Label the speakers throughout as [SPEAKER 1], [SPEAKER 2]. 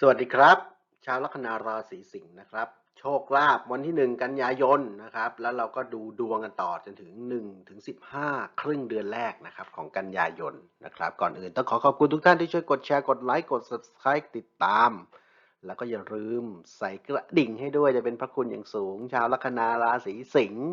[SPEAKER 1] สวัสดีครับ ชาวลัคนาราศีสิงห์นะครับ โชคลาภวันที่ 1 กันยายนนะครับ แล้วเราก็ดูดวงกันต่อจนถึง1ถึง15 ครึ่งเดือนแรกนะครับของกันยายนนะครับ ก่อนอื่นต้องขอขอบคุณทุกท่านที่ช่วยกดแชร์กดไลค์กด subscribe ติดตาม แล้วก็อย่าลืมใส่กระดิ่งให้ด้วยจะเป็นพระคุณอย่างสูง ชาวลัคนาราศีสิงห์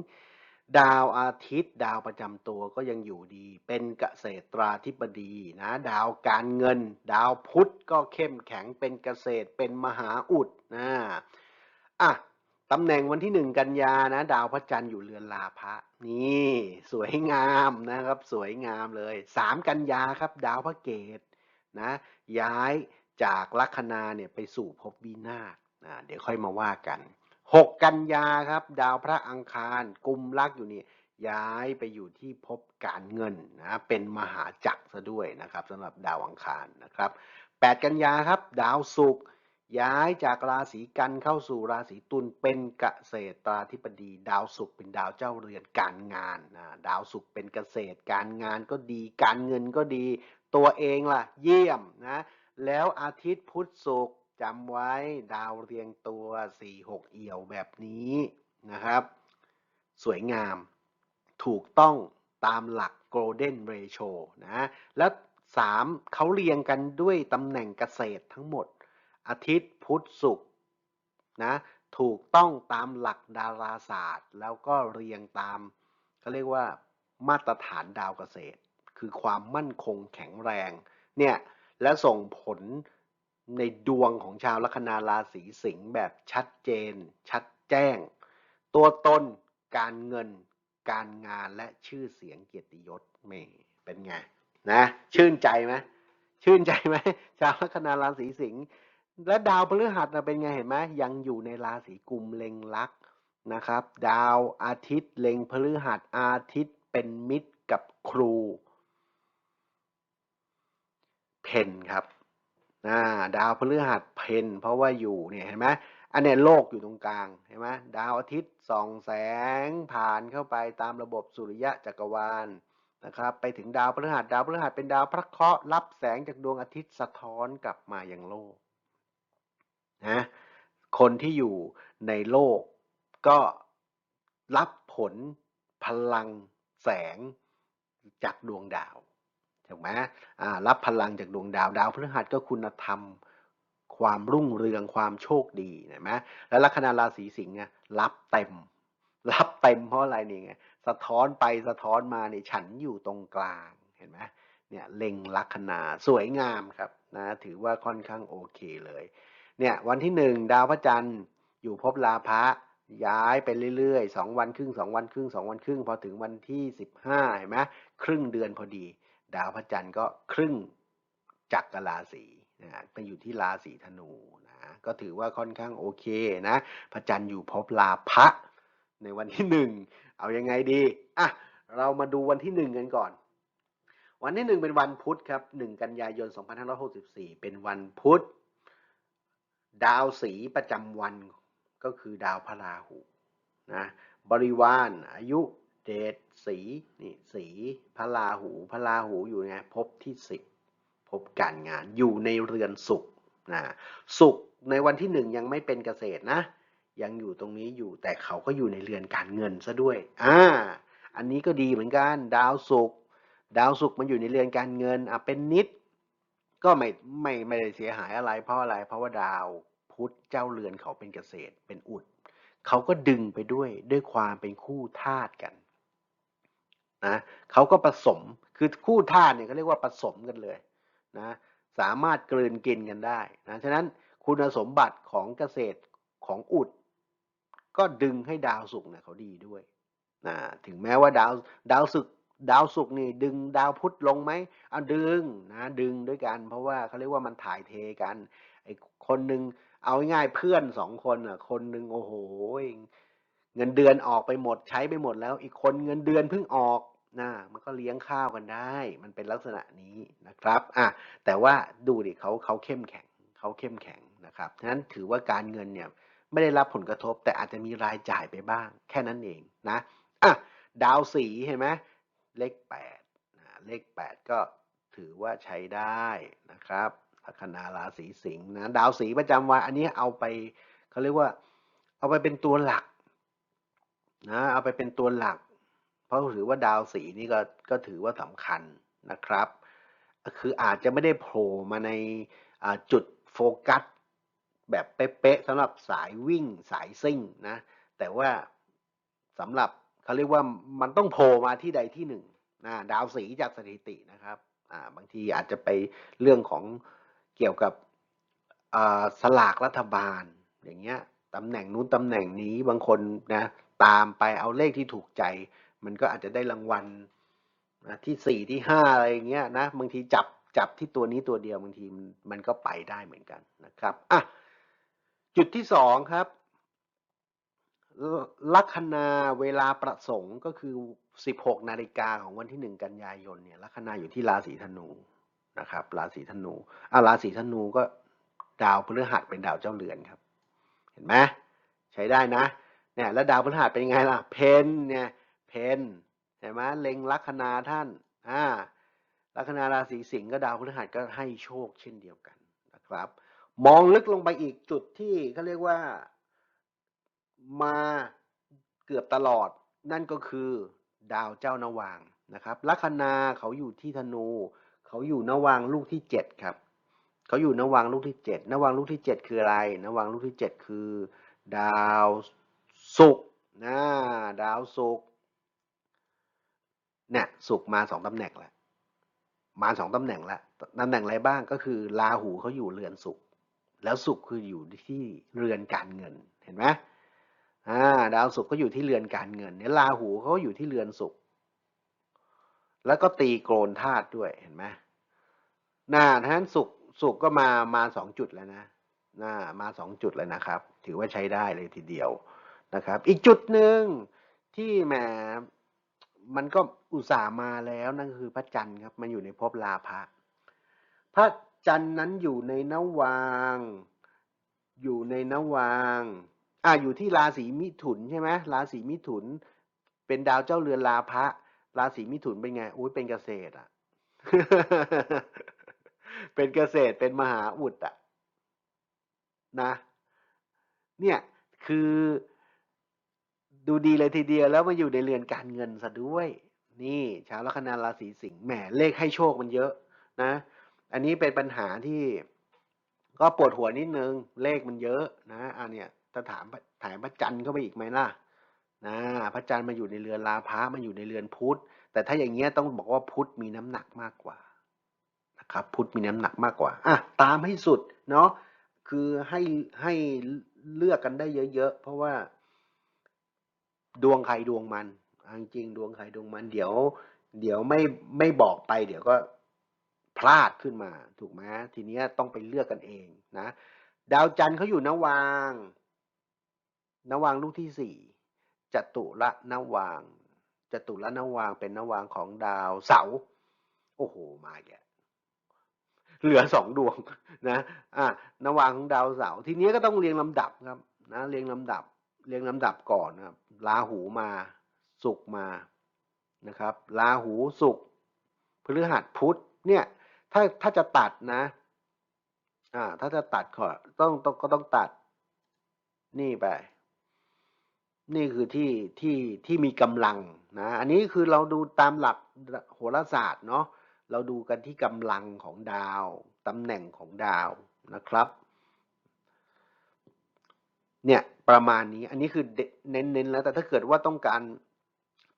[SPEAKER 1] ดาวอาทิตย์ ดาวประจำตัวก็ยังอยู่ดี เป็นเกษตราธิบดีนะดาวการเงิน ดาวพุธก็เข้มแข็งเป็นเกษตรเป็นมหาอุดนะอะตำแหน่งวันที่หนึ่งกันยานะดาวพระจันทร์อยู่เรือนลาภะนี่สวยงามนะครับ สวยงามเลยสามกันยาครับ ดาวพระเกตนะย้ายจากลัคนาเนี่ยไปสู่ภพวินาศนะเดี๋ยวค่อยมาว่ากัน หกกันยาครับ ดาวพระอังคารกุมลักอยู่นี่ย้ายไปอยู่ที่ภพการเงินนะเป็นมหาจักรซะด้วยนะครับสำหรับดาวอังคารนะครับแปดกันยาครับ ดาวศุกร์ย้ายจากราศีกันเข้าสู่ราศีตุลเป็นเกษตราธิบดี ดาวศุกร์เป็นดาวเจ้าเรือนการงานนะดาวศุกร์เป็นเกษตรการงานก็ดีการเงินก็ดี ตัวเองล่ะเยี่ยมนะแล้วอาทิตย์พุธศุกร์ จำไว้ดาวเรียงตัว4 6เอี่ยวแบบนี้นะครับ สวยงามถูกต้องตามหลัก golden ratio นะแล้ว3เขาเรียงกันด้วยตำแหน่งเกษตรทั้งหมด อาทิตย์พุธศุกร์นะถูกต้องตามหลักดาราศาสตร์ แล้วก็เรียงตามเขาเรียกว่ามาตรฐานดาวเกษตร คือความมั่นคงแข็งแรงเนี่ยและส่งผล ในดวงของชาวลัคนาราศีสิงห์แบบชัดเจน ชัดแจ้ง ตัวตนการเงิน การงานและชื่อเสียงเกียรติยศเมเป็นไงนะชื่นใจไหมชื่นใจไหมชาวลัคนาราศีสิงห์และดาวพฤหัสนะเป็นไงเห็นไหมยังอยู่ในราศีกุมเล็งลักนะครับ ดาวอาทิตย์เล็งพฤหัสอาทิตย์เป็นมิตรกับครู เพนครับ นะดาวพฤหัสเพนเพราะว่าอยู่เนี่ยเห็นไหมอันเนี้ยโลกอยู่ตรงกลางเห็นไหมดาวอาทิตย์ส่องแสงผ่านเข้าไปตามระบบสุริยะจักรวาลนะครับไปถึงดาวพฤหัสดาวพฤหัสเป็นดาวพระเคราะห์รับแสงจากดวงอาทิตย์สะท้อนกลับมาอยังโลกนะคนที่อยู่ในโลกก็รับผลพลังแสงจากดวงดาว รับพลังจากดวงดาวดาวพฤหัสก็คุณธรรม ความรุ่งเรืองความโชคดีเห็นไหมแล้วลัคนาราศีสิงห์รับเต็ม รับเต็มเพราะอะไรนี่ไงสะท้อนไปสะท้อนมาเนี่ยฉันอยู่ตรงกลางเห็นไหมเนี่ยเล็งลัคนาสวยงามครับนะถือว่าค่อนข้างโอเคเลยเนี่ยวันที่หนึ่งดาวพระจันทร์อยู่ภพลาภะย้ายไปเรื่อยๆสองวันครึ่งสองวันครึ่งสองวันครึ่ง พอถึงวันที่สิบห้าเห็นไหมครึ่งเดือนพอดี ดาวพระจันทร์ก็ครึ่งจักรราศีนะไปอยู่ที่ราศีธนูนะก็ถือว่าค่อนข้างโอเคนะพระจันทร์อยู่ภพลาภะในวันที่หนึ่งเอายังไงดีอะเรามาดูวันที่หนึ่งกันก่อน วันที่หนึ่งเป็นวันพุธครับหนึ่งกันยายน 2564 เป็นวันพุธ ดาวสีประจำวันก็คือดาวพระราหูนะบริวารอายุ เดสีนี่สีพระราหูพระราหูอยู่ไงพบที่สิบพบการงานอยู่ในเรือนสุขนะสุขในวันที่หนึ่งยังไม่เป็นเกษตรนะ ยังอยู่ตรงนี้อยู่แต่เขาก็อยู่ในเรือนการเงินซะด้วยอ่าอันนี้ก็ดีเหมือนกันดาวสุขดาวสุขมันอยู่ในเรือนการเงินอะเป็นนิด ก็ไม่ไม่ไม่ได้เสียหายอะไรเพราะอะไร เพราะว่าดาวพุธเจ้าเรือนเขาเป็นเกษตรเป็นอุดเขาก็ดึงไปด้วยด้วยความเป็นคู่ธาตุกัน นะเขาก็ผสมคือคู่ธาตุเนี่ยเขาเรียกว่าผสมกันเลยนะสามารถกลืนกินกันได้นะฉะนั้นคุณสมบัติของเกษตรของอุด ก็ดึงให้ดาวศุกร์เนี่ยเขาดีด้วยนะถึงแม้ว่าดาวดาวศุกร์ดาวศุกร์นี่ดึงดาวพุธลงไหมเอาดึงนะดึงด้วยกัน เพราะว่าเขาเรียกว่ามันถ่ายเทกันไอ้คนหนึ่งเอาง่ายเพื่อนสองคนอะคนหนึ่งโอ้โหเงินเดือนออกไปหมดใช้ไปหมดแล้ว อีกคนเงินเดือนเพิ่งออก นะมันก็เลี้ยงข้าวกันได้ มันเป็นลักษณะนี้นะครับอะแต่ว่าดูดิเขาเขาเข้มแข็งเขาเข้มแข็งนะครับฉะนั้นถือว่าการเงินเนี่ยไม่ได้รับผลกระทบ แต่อาจจะมีรายจ่ายไปบ้าง แค่นั้นเองนะอะดาวสีเห็นไหมเลขแปดนะเลขแปดก็ถือว่าใช้ได้นะครับลัคนาราศีสิงห์นะดาวสีประจำวันอันนี้เอาไปเขาเรียกว่า เอาไปเป็นตัวหลักนะเอาไปเป็นตัวหลัก เพราะถือว่าดาวสีนี่ก็ก็ถือว่าสำคัญนะครับ คืออาจจะไม่ได้โผล่มาในจุดโฟกัสแบบเป๊ะๆสำหรับสายวิ่งสายซิ่งนะแต่ว่าสำหรับเขาเรียกว่ามันต้องโผล่มาที่ใดที่หนึ่งนะดาวสีจากสถิตินะครับาบางทีอาจจะไปเรื่องของเกี่ยวกับสลากรัฐบาลอย่างเงี้ยตำแหน่งนู้นตำแหน่งนี้บางคนนะตามไปเอาเลขที่ถูกใจ มันก็อาจจะได้รางวัลที่สี่ที่ห้าอะไรอย่างเงี้ยนะบางทีจับจับที่ตัวนี้ตัวเดียวบางทีมันก็ไปได้เหมือนกันนะครับอะจุดที่สองครับลัคนาเวลาประสงค์ก็คือ 16 นาฬิกาของวันที่ 1 กันยายนเนี่ยลัคนาอยู่ที่ราศีธนูนะครับ ราศีธนูอะราศีธนูก็ดาวพฤหัสเป็นดาวเจ้าเรือนครับ เห็นไหมใช้ได้นะเนี่ยแล้วดาวพฤหัสเป็นยังไงล่ะ เพนเนี่ย เพนเห็นไหมเล็งลัคนาท่านอ่าลัคนาราศีสิงห์ก็ดาวพฤหัสก็ให้โชคเช่นเดียวกันนะครับ มองลึกลงไปอีกจุดที่เขาเรียกว่ามาเกือบตลอด นั่นก็คือดาวเจ้านวางนะครับลัคนาเขาอยู่ที่ธนูเขาอยู่นวางลูกที่เจ็ดครับเขาอยู่นวางลูกที่เจ็ดนวางลูกที่เจ็ดคืออะไรนวางลูกที่เจ็ดคือ ดาวศุกร์นะดาวศุกร์ เนี่ยศุกมาสองตำแหน่งแล้วมาสองตำแหน่งแล้วตำแหน่งอะไรบ้างก็คือราหูเขาอยู่เรือนศุกแล้วศุกคืออยู่ที่เรือนการเงินเห็นไหมอ่าดาวศุกก็อยู่ที่เรือนการเงินเนี่ยราหูเขาอยู่ที่เรือนศุกแล้วก็ตีโกนธาตุด้วยเห็นไหมน่าท่านศุกร์ศุกก็มามาสองจุดแล้วนะน่ามาสองจุดแล้วนะครับ ถือว่าใช้ได้เลยทีเดียวนะครับ อีกจุดหนึ่งที่แหม มันก็อุตส่าห์มาแล้วนั่นคือพระจันทร์ครับ มันอยู่ในภพลาภะพระจันทร์นั้นอยู่ในนวาง อยู่ในนวางอ่าอยู่ที่ราศีมิถุนใช่ไหมราศีมิถุน เป็นดาวเจ้าเรือนลาภะราศีมิถุนเป็นไงอุ้ยเป็นเกษตรอะ เป็นเกษตรเป็นมหาอุดอะนะ เนี่ยคือ ดูดีเลยทีเดียวแล้วมาอยู่ในเรือนการเงินซะด้วย นี่ชาวลัคนาราศีสิงห์แหมเลขให้โชคมันเยอะนะ อันนี้เป็นปัญหาที่ก็ปวดหัวนิดนึงเลขมันเยอะนะอันเนี้ยถ้าถามถามพระจันทร์เข้าไปอีกไหมล่ะนะพระจันทร์มาอยู่ในเรือนลาภะมาอยู่ในเรือนพุธแต่ถ้าอย่างเงี้ยต้องบอกว่าพุธมีน้ำหนักมากกว่านะครับพุธมีน้ำหนักมากกว่าอะตามให้สุดเนาะคือให้ให้เลือกกันได้เยอะๆ เพราะว่า ดวงใครดวงมันจริงดวงใครดวงมัน เดี๋ยว เดี๋ยวไม่ไม่บอกไป เดี๋ยวก็พลาดขึ้นมาถูกไหมทีนี้ต้องไปเลือกกันเองนะ ดาวจันทร์เขาอยู่นวางนวางลูกที่สี่จตุระนวางจตุระนวางเป็นนวางของดาวเสาโอ้โหมาแกเหลือสองดวงนะอ่านวางของดาวเสาทีนี้ก็ต้องเรียงลำดับครับนะเรียงลำดับ เรียงลำดับก่อนนะครับราหูมาสุกมานะครับราหูสุกพฤหัสพุธเนี่ยถ้าถ้าจะตัดนะอ่าถ้าจะตัดก็ต้องต้องก็ต้องตัดนี่ไป นี่คือที่ที่ที่มีกำลังนะอันนี้คือเราดูตามหลักโหราศาสตร์เนาะเราดูกันที่กำลังของดาวตำแหน่งของดาวนะครับ เนี่ย ประมาณนี้ อันนี้คือเน้นๆแล้ว แต่ถ้าเกิดว่าต้องการ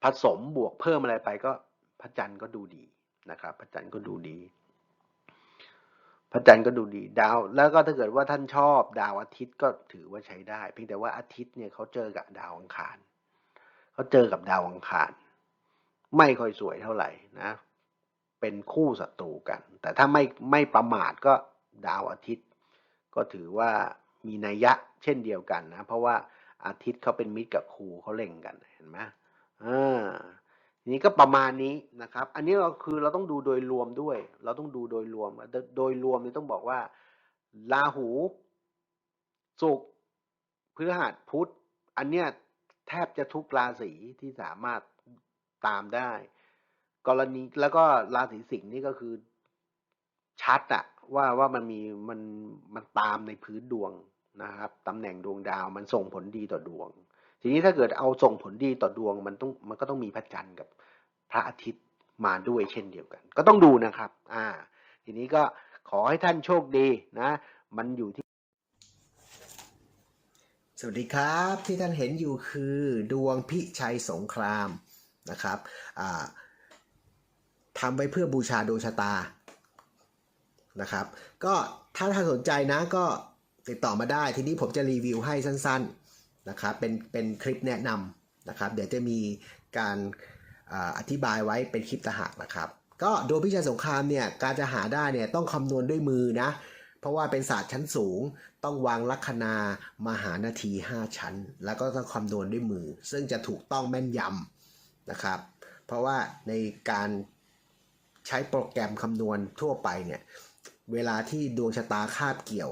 [SPEAKER 1] ผสมบวกเพิ่มอะไรไปก็พระจันทร์ก็ดูดีนะครับพระจันทร์ก็ดูดี พระจันทร์ก็ดูดีดาว แล้วก็ถ้าเกิดว่าท่านชอบดาวอาทิตย์ก็ถือว่าใช้ได้ เพียงแต่ว่าอาทิตย์เนี่ยเขาเจอกับดาวอังคารเขาเจอกับดาวอังคาร ไม่ค่อยสวยเท่าไหร่นะ เป็นคู่ศัตรูกัน แต่ถ้าไม่ไม่ประมาทก็ดาวอาทิตย์ ก็ถือว่ามีนัยยะ เช่นเดียวกันนะ เพราะว่าอาทิตย์เขาเป็นมิตรกับครูเขาเล่งกันเห็นไหมอ่านี้ก็ประมาณนี้นะครับ อันนี้เราคือเราต้องดูโดยรวมด้วย เราต้องดูโดยรวม โดยรวมนี่ต้องบอกว่าราหูศุกร์พฤหัสพุธอันเนี้ยแทบจะทุกราศีที่สามารถตามได้ กรณีแล้วก็ราศีสิงห์นี่ก็คือชัดอะว่าว่ามันมีมันมันตามในพื้นดวง นะครับตำแหน่งดวงดาวมันส่งผลดีต่อดวง ทีนี้ถ้าเกิดเอาส่งผลดีต่อดวงมันต้องมันก็ต้องมีพระจันทร์กับพระอาทิตย์มาด้วยเช่นเดียวกัน ก็ต้องดูนะครับ อ่า ทีนี้ก็ขอให้ท่านโชคดีนะ มันอยู่ที่
[SPEAKER 2] สวัสดีครับที่ท่านเห็นอยู่คือดวงพิชัยสงครามนะครับอ่าทำไว้เพื่อบูชาดวงชะตานะครับ ก็ถ้าท่านสนใจนะก็ ติดต่อมาได้ทีนี้ผมจะรีวิวให้สั้นๆนะครับเป็นเป็นคลิปแนะนำนะครับ เดี๋ยวจะมีการอาอธิบายไว้เป็นคลิปตะหากนะครับ ก็ดวงพิชัยสงครามเนี่ยการจะหาได้เนี่ยต้องคำนวณด้วยมือนะ เพราะว่าเป็นศาสตร์ชั้นสูง ต้องวางลัคนา มหานาที 5 ชั้น แล้วก็ต้องคำนวณด้วยมือ ซึ่งจะถูกต้องแม่นยำนะครับ เพราะว่าในการใช้โปรแกรมคำนวณทั่วไปเนี่ยเวลาที่ดวงชะตาคาบเกี่ยว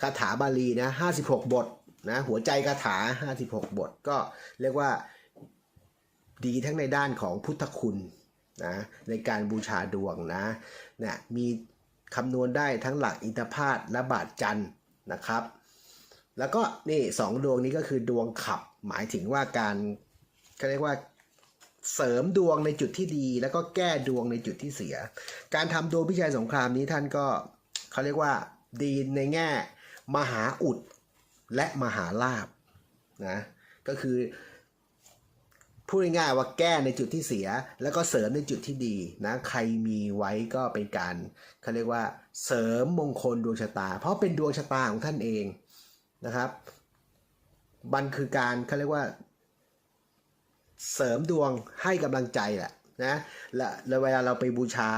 [SPEAKER 2] คาถาบาลีนะ56บทนะหัวใจคาถา56บท ก็เรียกว่าดีทั้งในด้านของพุทธคุณนะในการบูชาดวงนะเนี่ยมีคำนวณได้ทั้งหลักอินทพาตและบาทจันนะครับ แล้วก็นี่สองดวงนี้ก็คือดวงขับหมายถึงว่าการเขาเรียกว่าเสริมดวงในจุดที่ดี แล้วก็แก้ดวงในจุดที่เสีย การทำดวงพิชัยสงครามนี้ท่านก็เขาเรียกว่าดีในแง่ มหาอุดและมหาลาบนะก็คือพูดง่ายๆว่าแก้ในจุดที่เสีย แล้วก็เสริมในจุดที่ดีนะใครมีไว้ก็เป็นการเขาเรียกว่าเสริมมงคลดวงชะตา เพราะเป็นดวงชะตาของท่านเองนะครับมันคือการเขาเรียกว่า เสริมดวงให้กำลังใจแหละนะและ้วเวลาเราไปบูชา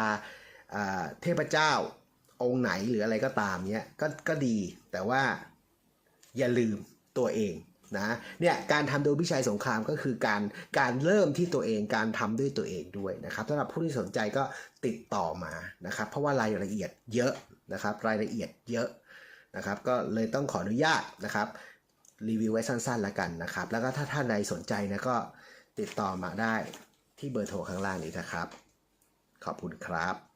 [SPEAKER 2] เทพเจ้า องค์ไหนหรืออะไรก็ตามเนี้ยก็ก็ดีแต่ว่าอย่าลืมตัวเองนะเนี่ยการทำโดยพิชัยสงครามก็คือการการเริ่มที่ตัวเองการทำด้วยตัวเองด้วยนะครับสำหรับผู้ที่สนใจก็ติดต่อมานะครับ เพราะว่ารายละเอียดเยอะนะครับ รายละเอียดเยอะนะครับ ก็เลยต้องขออนุญาตนะครับรีวิวไว้สั้นๆแล้วกันนะครับ แล้วก็ถ้าท่านใดสนใจนะก็ติดต่อมาได้ที่เบอร์โทรข้างล่างนี้นะครับ ขอบคุณครับ